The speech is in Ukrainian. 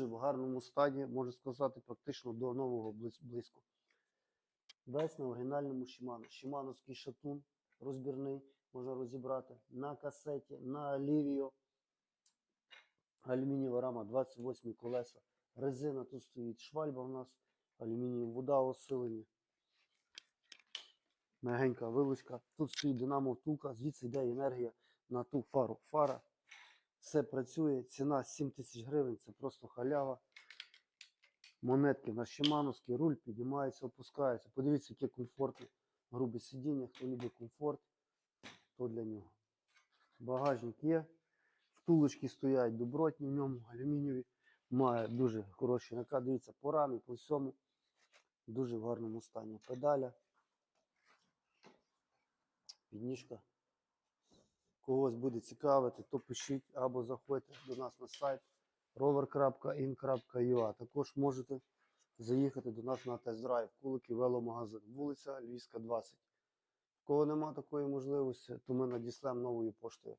дуже в гарному стані, можу сказати, практично до нового близько. Весь на оригінальному Shimano. Шимановський шатун розбірний, можна розібрати. На касеті, на Alivio. Алюмінієва рама, 28 колеса. Резина тут стоїть, швальба у нас, алюмінієва вода осилення. Мягенька вилучка. Тут стоїть динамо втулка, звідси йде енергія на ту фару. Фара. Все працює. Ціна 7 тисяч гривень, це просто халява. Монетки на Шимановський, руль піднімається, опускається. Подивіться, яке комфортне. Грубе сидіння, хто любить комфорт, то для нього. Багажник є. Втулочки стоять добротні в ньому, алюмінієві. Має дуже хороший накат. Дивіться, по рамі, по всьому. Дуже в гарному стані. Педаля. Підніжка. Когось буде цікавити, то пишіть або заходьте до нас на сайт rover.in.ua. Також можете заїхати до нас на тест-драйв Кулики веломагазин, вулиця Львівська, 20. В кого нема такої можливості, то ми надіслемо новою поштою.